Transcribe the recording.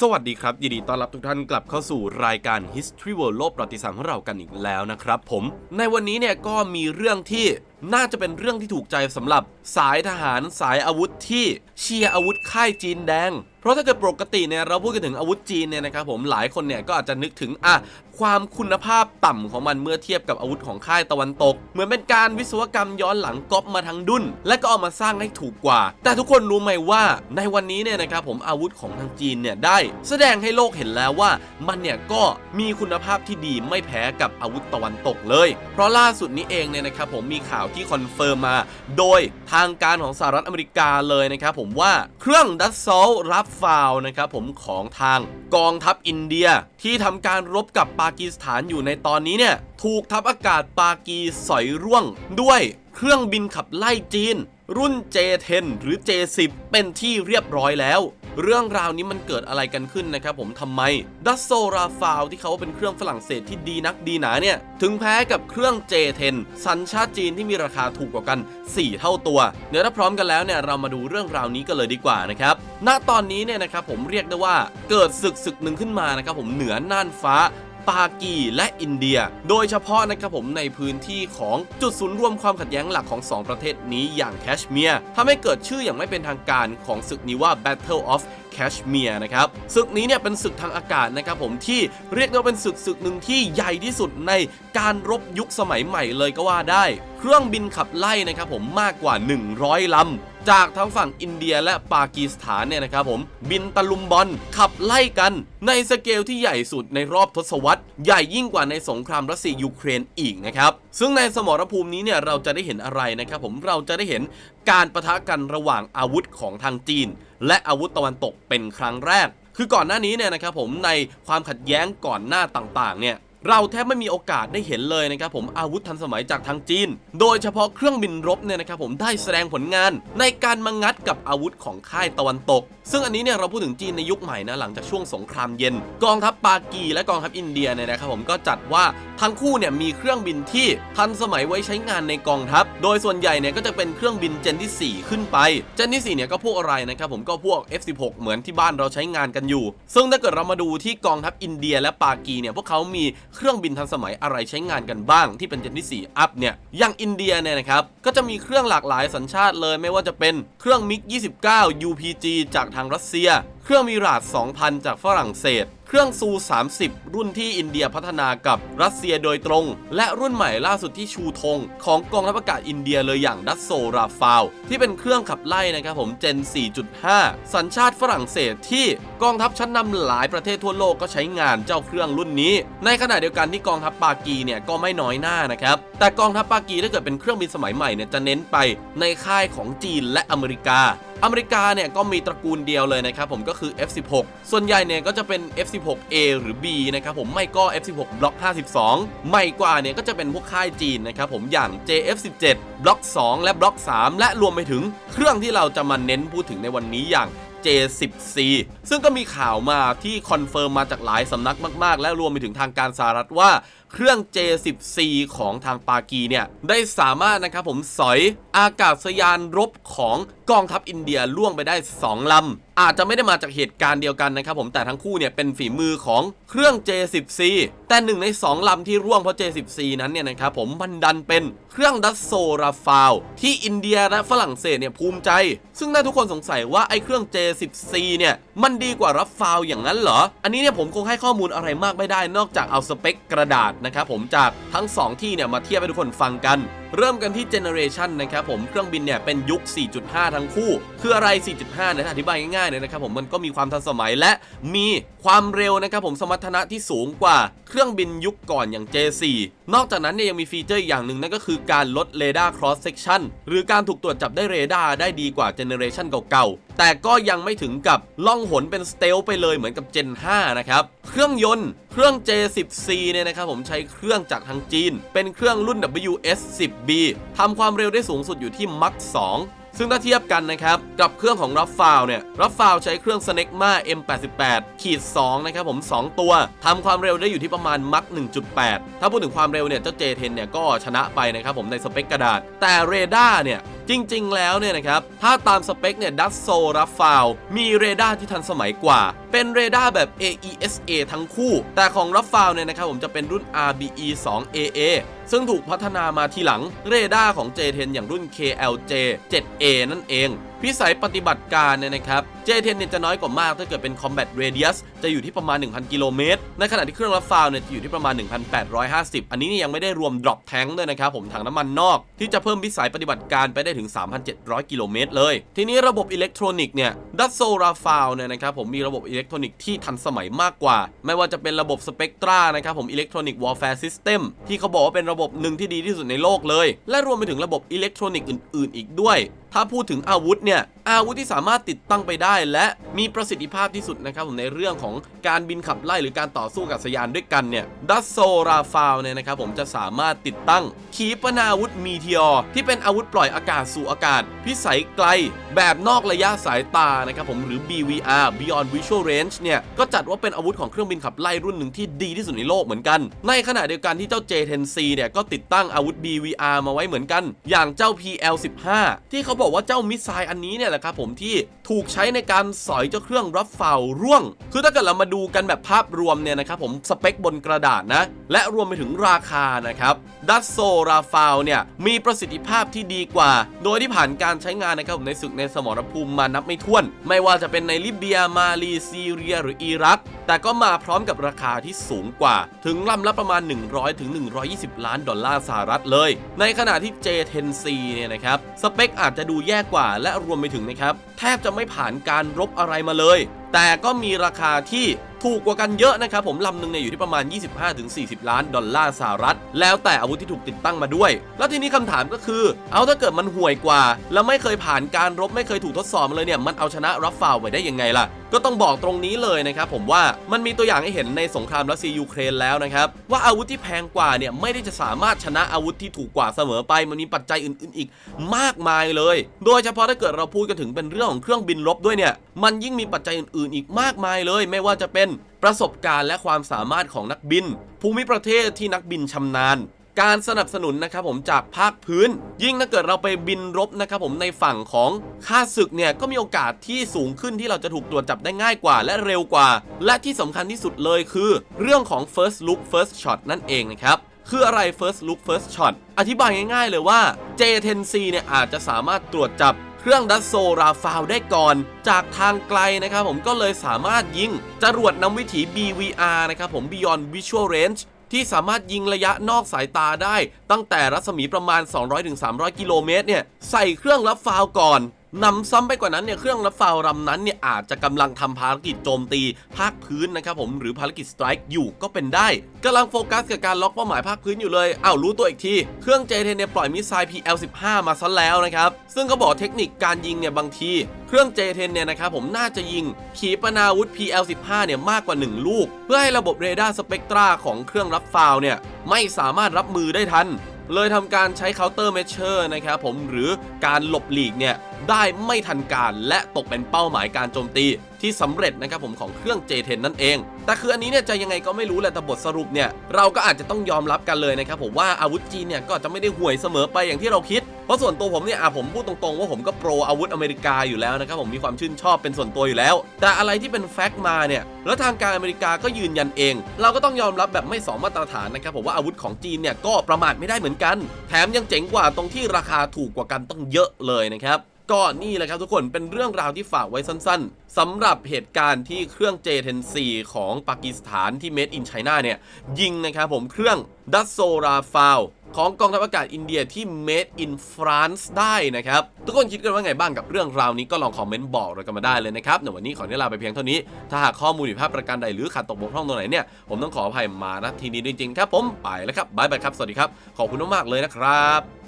สวัสดีครับ ยินดีต้อนรับทุกท่านกลับเข้าสู่รายการ History World โลกประวัติศาสตร์ของเรากันอีกแล้วนะครับผม ในวันนี้เนี่ยก็มีเรื่องที่น่าจะเป็นเรื่องที่ถูกใจสำหรับสายทหารสายอาวุธที่เชียร์อาวุธค่ายจีนแดง เพราะถ้าเกิดปกติเนี่ยเราพูดกันถึงอาวุธจีนเนี่ยนะครับผมหลายคนเนี่ยก็อาจจะนึกถึงอะความคุณภาพต่ำของมันเมื่อเทียบกับอาวุธของค่ายตะวันตก เหมือนเป็นการวิศวกรรมย้อนหลังก๊อปมาทางดุนและก็เอามาสร้างให้ถูกกว่า แต่ทุกคนรู้ไหมว่าในวันนี้เนี่ยนะครับผมอาวุธของทางจีนเนี่ยได้ แสดงให้โลกเห็นแล้วว่า มันเนี่ยก็มีคุณภาพที่ดีไม่แพ้กับอาวุธตะวันตกเลย เพราะล่าสุดนี้เองเนี่ยนะครับผมมีข่าวที่คอนเฟิร์มมา โดยทางการของสหรัฐอเมริกาเลยนะครับผมว่าเครื่องดัซซอลรับฟาวนะครับผมของทางกองทัพอินเดียที่ทำการรบกับปากีสถานอยู่ในตอนนี้เนี่ยถูกทัพอากาศปากีสอยร่วงด้วยเครื่องบินขับไล่จีน รุ่น J10 หรือ J10 เป็นที่เรียบร้อยแล้ว เรื่องราวนี้มันเกิดอะไรกันขึ้นนะครับผมทำไมดัสโซราฟาวที่เขาเป็นเครื่องฝรั่งเศสที่ดีนักดีหนาเนี่ยถึงแพ้กับเครื่อง J10 สัญชาติจีนที่มีราคาถูกกว่ากัน 4 เท่าตัว เดี๋ยวถ้าพร้อมกันแล้วเนี่ยเรามาดูเรื่องราวนี้กันเลยดีกว่านะครับณตอนนี้เนี่ยนะครับผมเรียกได้ว่าเกิดศึกศึกหนึ่งขึ้นมานะครับผมเหนือน่านฟ้า ปากีและอินเดีย โดยเฉพาะนะครับผมในพื้นที่ของจุดศูนย์รวมความขัดแย้งหลักของ 2 ประเทศนี้อย่างแคชเมียร์ทำให้เกิดชื่ออย่างไม่เป็นทางการของศึกนี้ว่า Battle of แคชเมียร์นะครับศึกนี้เนี่ยเป็นศึกทางอากาศนะครับผมที่เรียกได้ว่าเป็นศึกศึกหนึ่งที่ใหญ่ที่สุดในการรบยุคสมัยใหม่เลยก็ว่าได้เครื่องบินขับไล่นะครับผมมากกว่า 100 ลำ จากทั้งฝั่งอินเดียและปากีสถานเนี่ยนะครับผมบินตะลุมบอลขับไล่กัน ในสเกลที่ใหญ่สุดในรอบทศวรรษ ใหญ่ยิ่งกว่าในสงครามรัสเซียยูเครนอีกนะครับ ซึ่งในสมรภูมินี้เนี่ยเราจะได้เห็นอะไรนะครับผมเราจะได้เห็นการประทะกันระหว่างอาวุธของทางจีน และอาวุธตะวันตกเป็นครั้งแรก คือก่อนหน้านี้เนี่ยนะครับผมในความขัดแย้งก่อนหน้าต่างๆเนี่ย เราแทบไม่มีโอกาสได้เห็นเลยนะครับผมอาวุธทันสมัยจากทางจีน โดยเฉพาะเครื่องบินรบเนี่ยนะครับผมได้แสดงผลงานในการมางัดกับอาวุธของค่ายตะวันตก ซึ่งอันนี้เนี่ยเราพูดถึงจีนในยุคใหม่นะหลังจากช่วงสงครามเย็น กองทัพปากีและกองทัพอินเดียเนี่ยนะครับผมก็จัดว่าทั้งคู่เนี่ยมีเครื่องบินที่ทันสมัยไว้ใช้งานในกองทัพ โดยส่วนใหญ่เนี่ยก็จะเป็นเครื่องบินเจนที่ 4 ขึ้นไปเจนที่4เนี่ยก็พวกอะไรนะครับผมก็พวก F16 เหมือนที่บ้านเราใช้งานกันอยู่ ซึ่งถ้าเกิดเรามาดูที่กองทัพอินเดียและปากีเนี่ยพวกเขามีเครื่องบินทันสมัยอะไรใช้งานกันบ้างที่เป็นเจนที่4อัพเนี่ยอย่างอินเดียเนี่ยนะครับก็จะมีเครื่องหลากหลายสัญชาติเลยไม่ว่าจะเป็นเครื่องมิก29 UPG จากทางรัสเซีย เครื่องมิราด 2,000 จากฝรั่งเศส เครื่องซู 30 รุ่นที่อินเดียพัฒนากับรัสเซียโดยตรง และรุ่นใหม่ล่าสุดที่ชูธงของกองทัพอากาศอินเดียเลยอย่างดัสโซราฟาวที่เป็นเครื่องขับไล่นะครับผมเจน 4.5 สัญชาติฝรั่งเศสที่กองทัพชั้นนำหลายประเทศทั่วโลกก็ใช้งานเจ้าเครื่องรุ่นนี้ ในขณะเดียวกันที่กองทัพปากีเนี่ยก็ไม่น้อยหน้านะครับแต่กองทัพปากีถ้าเกิดเป็นเครื่องบินสมัยใหม่เนี่ยจะเน้นไปในค่ายของจีนและอเมริกาอเมริกาเนี่ยก็มีตระกูลเดียวเลยนะครับผมก็คือ F16 ส่วนใหญ่เนี่ยก็จะเป็น F16A หรือ B นะครับผมไม่ก็ F16 บล็อก52ใหม่กว่าเนี่ยก็จะเป็นพวกค่ายจีนนะครับผมอย่าง JF17 บล็อก2และบล็อก3และรวมไปถึงเครื่องที่เราจะมาเน้นพูดถึงในวันนี้อย่าง J10C ซึ่งก็มีข่าวมาที่คอนเฟิร์มมาจากหลายสำนักมาก ๆ และรวมไปถึงทางการสหรัฐว่าเครื่อง J10C ของทางปากีเนี่ยได้สามารถนะครับผมสอยอากาศยานรบของกองทัพอินเดียล่วงไปได้ 2 ลำ อาจจะไม่ได้มาจากเหตุการณ์เดียวกันนะครับผมแต่ทั้งคู่เนี่ยเป็นฝีมือของเครื่อง J10C แต่หนึ่งใน 2 ลำที่ร่วงเพราะ J10C นั้นเนี่ยนะครับผมมันดันเป็นเครื่องดัสโซราฟาวที่อินเดียและฝรั่งเศสเนี่ยภูมิใจ ซึ่งถ้าทุกคนสงสัยว่าไอ้เครื่อง J10C เนี่ยมันดีกว่ารับฟาวอย่างนั้นเหรอ อันนี้เนี่ยผมคงให้ข้อมูลอะไรมากไม่ได้นอกจากเอาสเปคกระดาษนะครับผมจากทั้ง 2 ที่เนี่ยมาเทียบให้ทุกคนฟังกันเริ่มกันที่เจเนอเรชันนะครับผมเครื่องบินเนี่ยเป็นยุค 4.5 ทั้งคู่ คืออะไร 4.5เนี่ยอธิบายง่ายๆเลยนะครับผมมันก็มีความทันสมัยและมีความเร็วนะครับผมสมรรถนะที่สูงกว่าเครื่องบินยุคก่อนอย่าง J4 นอกจากนั้นเนี่ยยังมีฟีเจอร์อย่างหนึ่งนั่นก็คือการลดเรดาร์ cross section หรือการถูกตรวจจับได้เรดาร์ได้ดีกว่าเจเนอเรชันเก่าๆ แต่ก็ยังไม่ถึงกับล่องหนเป็นสเตลไปเลยเหมือนกับ Gen 5 นะครับ เครื่องยนต์ เครื่อง J10C เนี่ยนะครับผมใช้เครื่องจากทางจีน เป็นเครื่องรุ่น 10B ทำความเร็วได้สูงสุดอยู่ที่มัก2ซึ่งถ้าเทียบกันนะครับ กับเครื่องของรับฟาวเนี่ยรับฟาวใช้เครื่อง Snecma M88 ขีด2นะครับผม 2 ตัวทำความเร็วได้อยู่ที่ประมาณมัก1.8 ถ้าพูดถึงความเร็วเนี่ย เจ้า J10 เนี่ยก็ชนะไปนะครับผมในสเปคกระดาษ แต่เรดาร์เนี่ย จริง ๆ แล้วเนี่ยนะครับ ถ้าตามสเปคเนี่ยดัสโซรับฟาวมีเรดาร์ที่ทันสมัยกว่า เป็นเรดาร์แบบ AESA ทั้งคู่ แต่ของรับฟาวเนี่ยนะครับผมจะเป็นรุ่น RBE 2 AA ซึ่งถูกพัฒนามาทีหลังเรดาร์ของ J10 อย่างรุ่น KLJ 7A นั่นเอง พิสัยปฏิบัติการเนี่ยนะครับ J10 เนี่ยจะน้อยกว่ามากถ้าเกิดเป็น Combat Radius จะอยู่ที่ประมาณ 1,000 กิโลเมตร ในขณะที่เครื่องรับฟาวเนี่ยจะอยู่ที่ประมาณ 1,850 อันนี้เนี่ยยังไม่ได้รวม drop tank ด้วยนะครับผมถังน้ำมันนอก ที่จะเพิ่มพิสัยปฏิบัติการไปได้ถึง 3,700 กิโลเมตรเลย ทีนี้ระบบอิเล็กทรอนิกส์เนี่ยดัตโซราฟาวเนี่ยนะครับผมมีระบบอิเล็กทรอนิกส์ที่ทันสมัยมากกว่า ไม่ว่าจะเป็นระบบสเปกตรานะครับผมอิเล็กทรอนิกส์วอลแฟร์ซิสเต็มที่เขาบอกว่าเป็นระบบหนึ่งที่ดีที่สุดในโลกเลย และรวมไปถึงระบบอิเล็กทรอนิกส์อื่น ๆ อีกด้วยถ้าพูดถึงอาวุธเนี่ยอาวุธที่สามารถติดตั้งไปได้ และมีประสิทธิภาพที่สุดนะครับผมในเรื่องของการบินขับไล่หรือการต่อสู้กับสยานด้วยกันเนี่ยดัสโซราฟาวเนี่ยนะครับผมจะสามารถติดตั้งขีปนาวุธมีเทียร์ที่เป็นอาวุธปล่อยอากาศสู่อากาศ พิสัยไกล แบบนอกระยะสายตานะครับผมหรือ BVR Beyond Visual Range เนี่ยก็จัดว่าเป็นอาวุธของเครื่องบินขับไล่รุ่นหนึ่งที่ดีที่สุดในโลกเหมือนกัน ในขณะเดียวกันที่เจ้า J10C เนี่ยก็ติดตั้งอาวุธ BVR มาไว้เหมือนกัน อย่างเจ้า PL15 ที่เขาบอกว่าเจ้ามิสไซล์อันนี้เนี่ยแหละครับผมที่ถูกใช้ในการสอยเจ้าเครื่องรับฟาร่วง คือถ้าเกิดเรามาดูกันแบบภาพรวมเนี่ยนะครับผมสเปคบนกระดาษนะ และรวมไปถึงราคานะครับดัสโซราฟาวเนี่ยมีประสิทธิภาพที่ดีกว่า โดยที่ผ่านการใช้งานนะครับผมในศึกในสมรภูมิมานับไม่ถ้วน ไม่ว่าจะเป็นในลิเบียมาลีซีเรีย หรืออิรัก แต่ก็มาพร้อมกับราคาที่สูงกว่าถึงลำละประมาณ 100ถึง120 ล้านดอลลาร์สหรัฐเลย ในขณะที่ J10C เนี่ยนะครับสเปคอาจจะดูแย่กว่าและรวมไปถึงนะครับแทบจะไม่ผ่านการรบอะไรมาเลยแต่ก็มีราคาที่ถูกกว่ากันเยอะนะครับผมลำหนึ่งเนี่ยอยู่ที่ประมาณ 25-40 ล้านดอลลาร์สหรัฐ แล้วแต่อาวุธที่ถูกติดตั้งมาด้วย แล้วทีนี้คำถามก็คือ เอาถ้าเกิดมันห่วยกว่า แล้วไม่เคยผ่านการรบไม่เคยถูกทดสอบเลยเนี่ยมันเอาชนะรับฟาวไว้ได้ยังไงล่ะ ก็ต้องบอกตรงนี้เลยนะครับผมว่ามันมีตัวอย่างให้เห็นในสงครามรัสเซียยูเครนแล้วนะครับว่าอาวุธที่แพงกว่าเนี่ยไม่ได้จะสามารถชนะอาวุธที่ถูกกว่าเสมอไปมันมีปัจจัยอื่นๆอีกมากมายเลย โดยเฉพาะถ้าเกิดเราพูดกันถึงเป็นเรื่องของเครื่องบินรบด้วยเนี่ยมันยิ่งมีปัจจัยอื่นๆอีกมากมายเลย ไม่ว่าจะเป็นประสบการณ์และความสามารถของนักบิน ภูมิประเทศที่นักบินชำนาญการสนับสนุนนะครับผมจากภาคพื้น ยิ่งถ้าเกิดเราไปบินรบนะครับผมในฝั่งของค่าศึกเนี่ยก็มีโอกาสที่สูงขึ้นที่เราจะถูกตรวจจับได้ง่ายกว่า และเร็วกว่า และที่สำคัญที่สุดเลยคือ เรื่องของ first look first shot นั่นเองนะครับคืออะไร first look first shot อธิบายง่ายๆเลยว่า J10C เนี่ยอาจจะสามารถตรวจจับ เครื่องดัสโซราฟาวได้ก่อน จากทางไกลนะครับผมก็เลยสามารถยิงจรวดนำวิถี BVR นะครับผม Beyond Visual Range ที่สามารถยิงระยะนอกสายตาได้ ตั้งแต่รัศมีประมาณ 200-300 กิโลเมตรเนี่ย ใส่เครื่องรับฟาวก่อน นำซ้ำไปกว่านั้นเนี่ยเครื่องรับฟาวลำนั้นเนี่ยอาจจะกำลังทำภารกิจโจมตีภาคพื้นนะครับผมหรือภารกิจสไตร์อยู่ก็เป็นได้กำลังโฟกัสกับการล็อกเป้าหมายภาคพื้นอยู่เลยอ้าวรู้ตัวอีกที เครื่อง J10 เนี่ยปล่อยมิสไซล์ PL15 มาซะแล้วนะครับ ซึ่งก็บอกเทคนิคการยิงเนี่ยบางทีเครื่อง J10 เนี่ยนะครับผมน่าจะยิงขีปนาวุธ PL15 เนี่ยมากกว่า 1 ลูก เพื่อให้ระบบเรดาร์สเปกตราของเครื่องรับฟาวเนี่ยไม่สามารถรับมือได้ทัน เลยทำการใช้เคาน์เตอร์เมเชอร์นะครับผมหรือการหลบหลีกเนี่ยได้ไม่ทันการและตกเป็นเป้าหมายการโจมตีที่สำเร็จนะครับผมของเครื่อง J10 นั่นเอง แต่คืออันนี้เนี่ยจะยังไงก็ไม่รู้แหละแต่บทสรุปเนี่ยเราก็อาจจะต้องยอมรับกันเลยนะครับผมว่าอาวุธจีนเนี่ยก็จจะไม่ได้ห่วยเสมอไปอย่างที่เราคิด เพราะส่วนตัวผมเนี่ยอะผมพูดตรงๆว่าผมก็โปรอาวุธอเมริกาอยู่แล้วนะครับผมมีความชื่นชอบเป็นส่วนตัวอยู่แล้ว แต่อะไรที่เป็นแฟกต์มาเนี่ยแล้วทางการอเมริกาก็ยืนยันเอง เราก็ต้องยอมรับแบบไม่สองมาตรฐานนะครับผมว่าอาวุธของจีนเนี่ยก็ประมาทไม่ได้เหมือนกัน แถมยังเจ๋งกว่าตรงที่ราคาถูกกว่ากันต้องเยอะเลยนะครับก็นี่แหละครับทุกคนเป็นเรื่องราวที่ฝากไว้สั้นๆสำหรับเหตุการณ์ที่เครื่อง J10C ของปากีสถานที่ Made in China เนี่ย ยิงนะครับผมเครื่องดัสโซราฟาว ของกองทัพอากาศอินเดียที่ Made in France ได้นะครับ ทุกคนคิดกันว่าไงบ้างกับเรื่องราวนี้ก็ลองคอมเมนต์บอกเรากันมาได้เลยนะครับในวันนี้ขออนุญาตลาไปเพียงเท่านี้ ถ้าหากข้อมูลผิดพลาดประการใดหรือขาดตกบกพร่องตรงไหนเนี่ยผมต้องขออภัยมาณทีนี้จริงๆครับผมไปแล้วครับบายบายครับสวัสดีครับขอบคุณมากๆเลยนะครับ